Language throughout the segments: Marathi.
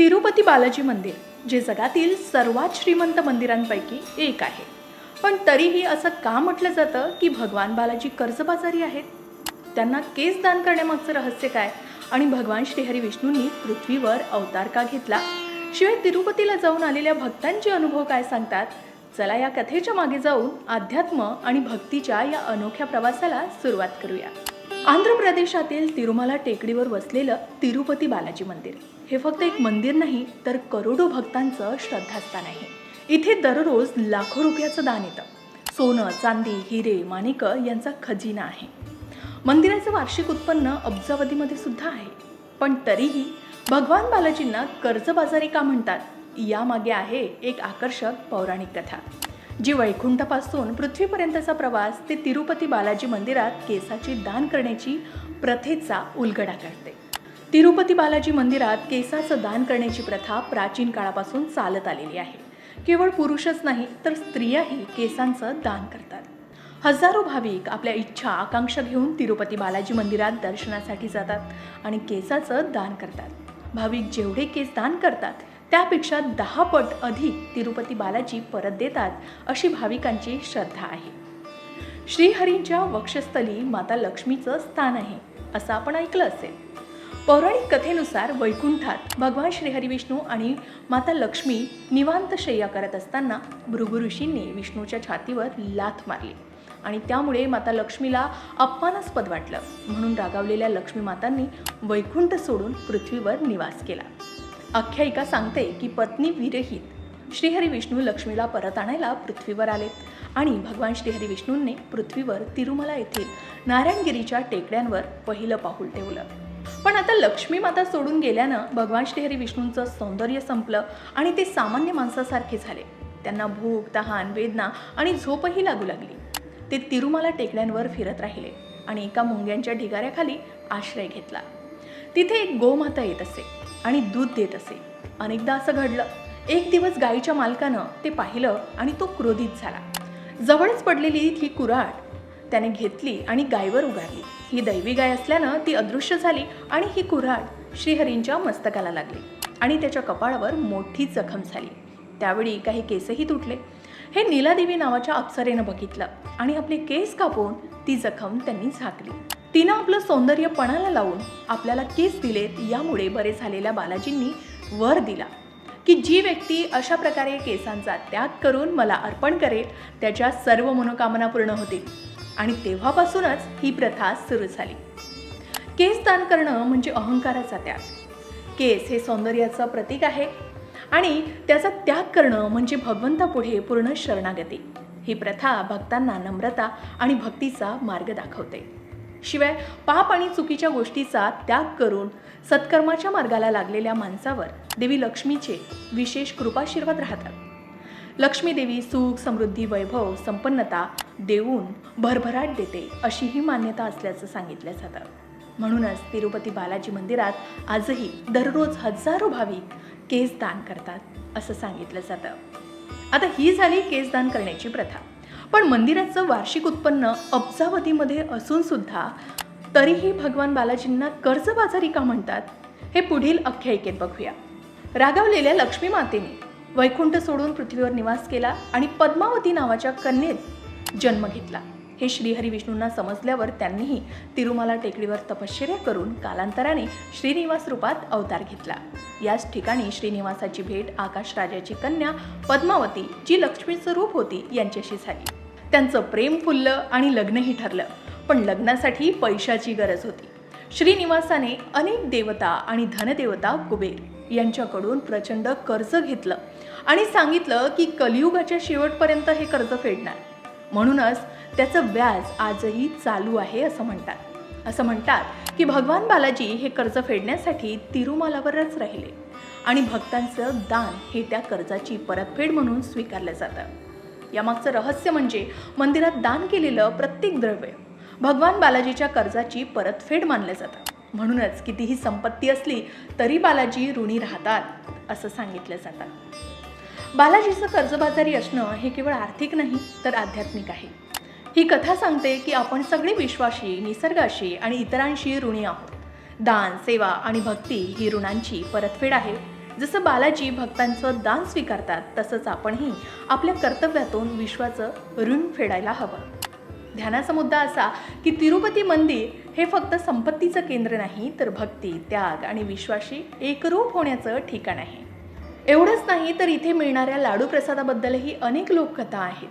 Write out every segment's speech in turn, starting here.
तिरुपती बालाजी मंदिर जे जगातील सर्वात श्रीमंत मंदिरांपैकी एक आहे. पण तरीही असं का म्हटलं जातं की भगवान बालाजी कर्जबाजारी आहेत? त्यांना केस दान करण्यामागचं रहस्य काय? आणि भगवान श्रीहरी विष्णूंनी पृथ्वीवर अवतार का घेतला? शिवाय तिरुपतीला जाऊन आलेल्या भक्तांचे अनुभव काय सांगतात? चला या कथेच्या मागे जाऊन अध्यात्म आणि भक्तीच्या या अनोख्या प्रवासाला सुरुवात करूया. आंध्र प्रदेशातील तिरुमाला टेकडीवर वसलेलं तिरुपती बालाजी मंदिर. हे फक्त एक मंदिर नाही तर करोडो भक्तांचं श्रद्धास्थान आहे. इथे दररोज लाखो रुपयाचं दान येतं. सोनं चांदी हिरे माणिक यांचा खजिना आहे. मंदिराचं वार्षिक उत्पन्न अब्जावधीमध्ये सुद्धा आहे. पण तरीही भगवान बालाजींना कर्जबाजारी का म्हणतात. यामागे आहे एक आकर्षक पौराणिक कथा. जी वैकुंठापासून पृथ्वीपर्यंतचा प्रवास ते तिरुपती बालाजी मंदिरात केसाची दान करण्याची प्रथेचा उलगडा करते. तिरुपती बालाजी मंदिरात केसाचं दान करण्याची प्रथा प्राचीन काळापासून चालत आलेली आहे. केवळ पुरुषच नाही तर स्त्रियाही केसांचं दान करतात. हजारो भाविक आपल्या इच्छा आकांक्षा घेऊन तिरुपती बालाजी मंदिरात दर्शनासाठी जातात आणि केसाचं दान करतात. भाविक जेवढे केस दान करतात त्यापेक्षा दहा पट अधिक तिरुपती बालाजी परत देतात अशी भाविकांची श्रद्धा आहे. श्रीहरींच्या वक्षस्थली माता लक्ष्मीचं स्थान आहे असं आपण ऐकलं असेल. पौराणिक कथेनुसार वैकुंठात भगवान श्रीहरी विष्णू आणि माता लक्ष्मी निवांत शय्या करत असताना भृगु ऋषींनी विष्णूच्या छातीवर लाथ मारली. आणि त्यामुळे माता लक्ष्मीला अपमानास्पद वाटलं. म्हणून रागावलेल्या लक्ष्मी मातांनी वैकुंठ सोडून पृथ्वीवर निवास केला. आख्यायिका सांगते की पत्नी विरहित श्रीहरी विष्णू लक्ष्मीला परत आणायला पृथ्वीवर आलेत आणि भगवान श्रीहरी विष्णूंनी पृथ्वीवर तिरुमला येथील नारायणगिरीच्या टेकड्यांवर पहिलं पाऊल ठेवलं. पण आता लक्ष्मी माता सोडून गेल्यानं भगवान श्रीहरी विष्णूंचं सौंदर्य संपलं आणि ते सामान्य माणसासारखे झाले. त्यांना भूक तहान वेदना आणि झोपही लागू लागली. ते तिरुमाला टेकड्यांवर फिरत राहिले आणि एका मुंग्यांच्या ढिगाऱ्याखाली आश्रय घेतला. तिथे एक गोमाता येत असे आणि दूध देत असे. अनेकदा असं घडलं. एक दिवस गायीच्या मालकानं ते पाहिलं आणि तो क्रोधित झाला. जवळच पडलेली ही कुऱ्हाड त्याने घेतली आणि गायीवर उगारली. ही दैवी गाय असल्यानं ती अदृश्य झाली आणि ही कुऱ्हाड श्रीहरींच्या मस्तकाला लागली आणि त्याच्या कपाळावर मोठी जखम झाली. त्यावेळी काही केसही तुटले. हे नीलादेवी नावाच्या अप्सरेनं बघितलं आणि आपले केस कापून ती जखम त्यांनी झाकली. तिनं आपलं सौंदर्य पणाला लावून आपल्याला केस दिलेत यामुळे बरे झालेल्या बालाजींनी वर दिला की जी व्यक्ती अशा प्रकारे केसांचा त्याग करून मला अर्पण करेल त्याच्या सर्व मनोकामना पूर्ण होतील. आणि तेव्हापासूनच ही प्रथा सुरू झाली. केस दान करणं म्हणजे अहंकाराचा त्याग. केस हे सौंदर्याचं प्रतीक आहे आणि त्याचा त्याग करणं म्हणजे भगवंतापुढे पूर्ण शरणागती. ही प्रथा भक्तांना नम्रता आणि भक्तीचा मार्ग दाखवते. शिवाय पाप आणि चुकीच्या गोष्टीचा त्याग करून सत्कर्माच्या मार्गाला लागलेल्या माणसावर देवी लक्ष्मीचे विशेष कृपाशीर्वाद राहतात. लक्ष्मीदेवी सुख समृद्धी वैभव संपन्नता देऊन भरभराट देते अशी ही मान्यता असल्याचं सांगितलं जातं. म्हणूनच तिरुपती बालाजी मंदिरात आजही दररोज हजारो भाविक केस दान करतात असं सांगितलं जातं. आता ही झाली केस दान करण्याची प्रथा. पण मंदिराचं वार्षिक उत्पन्न अब्जावधीमध्ये असून सुद्धा तरीही भगवान बालाजींना कर्जबाजारी का म्हणतात? हे पुढील आख्यायिकेत बघूया. रागावलेल्या लक्ष्मी मातेने वैकुंठ सोडून पृथ्वीवर निवास केला आणि पद्मावती नावाच्या कन्येत जन्म घेतला. हे श्रीहरी विष्णूंना समजल्यावर त्यांनीही तिरुमाला टेकडीवर तपश्चर्या करून कालांतराने श्रीनिवास रूपात अवतार घेतला. याच ठिकाणी श्रीनिवासाची भेट आकाशराजाची कन्या पद्मावती जी लक्ष्मीचं रूप होती यांच्याशी झाली. त्यांचं प्रेम फुललं आणि लग्नही ठरलं पण लग्नासाठी पैशाची गरज होती. श्रीनिवासाने अनेक देवता आणि धनदेवता कुबेर यांच्याकडून प्रचंड कर्ज घेतलं. आणि सांगितलं की कलियुगाच्या शेवटपर्यंत हे कर्ज फेडणार. म्हणूनच त्याचं व्याज आजही चालू आहे असं म्हणतात. असं म्हणतात की भगवान बालाजी हे कर्ज फेडण्यासाठी तिरुमालावरच राहिले. आणि भक्तांचं दान हे त्या कर्जाची परतफेड म्हणून स्वीकारलं जातं. यामागचं रहस्य म्हणजे मंदिरात दान केलेलं प्रत्येक द्रव्य भगवान बालाजीच्या कर्जाची परतफेड मानलं जातं. म्हणूनच कितीही संपत्ती असली तरी बालाजी ऋणी राहतात असं सांगितलं जातं. बालाजीचं कर्जबाजारी असणं हे केवळ आर्थिक नाही तर आध्यात्मिक आहे. ही कथा सांगते की आपण सगळे विश्वाशी निसर्गाशी आणि इतरांशी ऋणी आहोत. दान सेवा आणि भक्ती ही ऋणांची परतफेड आहे. जसं बालाजी भक्तांचं दान स्वीकारतात तसंच आपणही आपल्या कर्तव्यातून विश्वाचं ऋण फेडायला हवं. ध्यानाचा मुद्दा असा की तिरुपती मंदिर हे फक्त संपत्तीचं केंद्र नाही तर भक्ती त्याग आणि विश्वाशी एकरूप होण्याचं ठिकाण आहे. एवढंच नाही तर इथे मिळणाऱ्या लाडू प्रसादाबद्दलही अनेक लोककथा आहेत.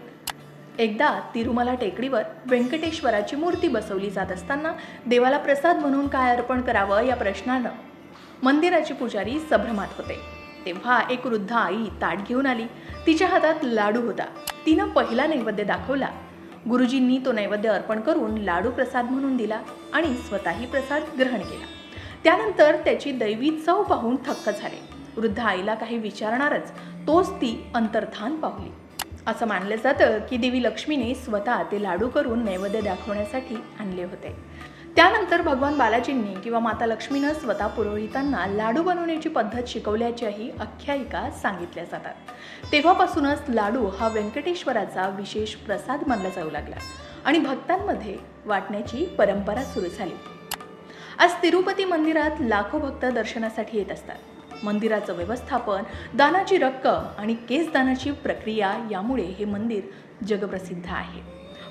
एकदा तिरुमला टेकडीवर व्यंकटेश्वराची मूर्ती बसवली जात असताना देवाला प्रसाद म्हणून काय अर्पण करावं या प्रश्नानं मंदिराची पुजारी संभ्रमात होते. तेव्हा एक वृद्ध आई ताट घेऊन आली. तिच्या हातात लाडू होता. तिनं पहिला नैवेद्य दाखवला. गुरुजींनी तो नैवेद्य अर्पण करून लाडू प्रसाद म्हणून दिला आणि स्वतःही प्रसाद ग्रहण केला. त्यानंतर त्याची दैवी चव पाहून थक्क झाले. वृद्ध आईला काही विचारणारच तोच ती अंतर्धान पावली. असं मानलं जातं की देवी लक्ष्मीने स्वतः ते लाडू करून नैवेद्य दाखवण्यासाठी आणले होते. त्यानंतर भगवान बालाजींनी किंवा माता लक्ष्मीनं स्वतः पुरोहितांना लाडू बनवण्याची पद्धत शिकवल्याच्याही आख्यायिका सांगितल्या जातात. तेव्हापासूनच लाडू हा व्यंकटेश्वराचा विशेष प्रसाद मानला जाऊ लागला आणि भक्तांमध्ये वाटण्याची परंपरा सुरू झाली. आज तिरुपती मंदिरात लाखो भक्त दर्शनासाठी येत असतात. मंदिराचं व्यवस्थापन दानाची रक्कम आणि केसदानाची प्रक्रिया यामुळे हे मंदिर जगप्रसिद्ध आहे.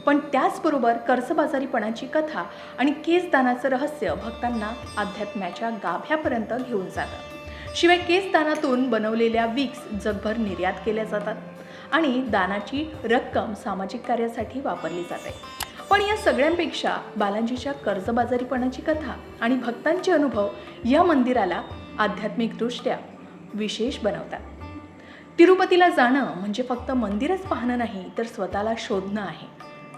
पण त्याचबरोबर कर्जबाजारीपणाची कथा आणि केसदानाचं रहस्य भक्तांना अध्यात्म्याच्या गाभ्यापर्यंत घेऊन जातं. शिवाय केसदानातून बनवलेल्या विक्स जगभर निर्यात केल्या जातात आणि दानाची रक्कम सामाजिक कार्यासाठी वापरली जाते. पण या सगळ्यांपेक्षा बालाजीच्या कर्जबाजारीपणाची कथा आणि भक्तांचे अनुभव या मंदिराला आध्यात्मिकदृष्ट्या विशेष बनवतात. तिरुपतीला जाणं म्हणजे फक्त मंदिरच पाहणं नाही तर स्वतःला शोधणं आहे.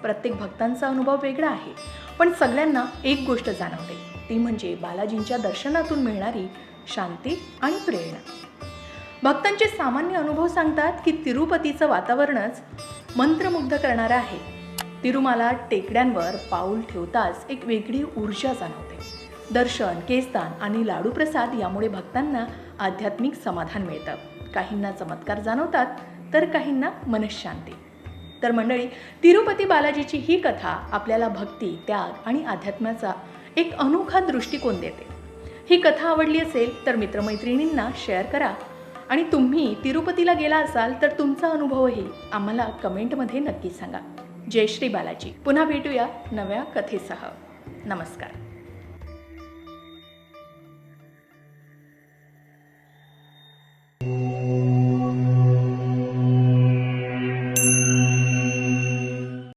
प्रत्येक भक्तांचा अनुभव वेगळा आहे पण सगळ्यांना एक गोष्ट जाणवते. ती म्हणजे बालाजींच्या दर्शनातून मिळणारी शांती आणि प्रेरणा. भक्तांचे सामान्य अनुभव सांगतात की तिरुपतीचं वातावरणच मंत्रमुग्ध करणारं आहे. तिरुमाला टेकड्यांवर पाऊल ठेवताच एक वेगळी ऊर्जा जाणवते. दर्शन केसदान आणि लाडू प्रसाद यामुळे भक्तांना आध्यात्मिक समाधान मिळतं. काहींना चमत्कार जाणवतात तर काहींना मनशांती. तर मंडळी तिरुपती बालाजीची ही कथा आपल्याला भक्ती त्याग आणि अध्यात्माचा एक अनोखा दृष्टिकोन देते. ही कथा आवडली असेल तर मित्रमैत्रिणींना शेअर करा आणि तुम्ही तिरुपतीला गेला असाल तर तुमचा अनुभवही आम्हाला कमेंटमध्ये नक्की सांगा. जय श्री बालाजी. पुन्हा भेटूया नव्या कथेसह. नमस्कार.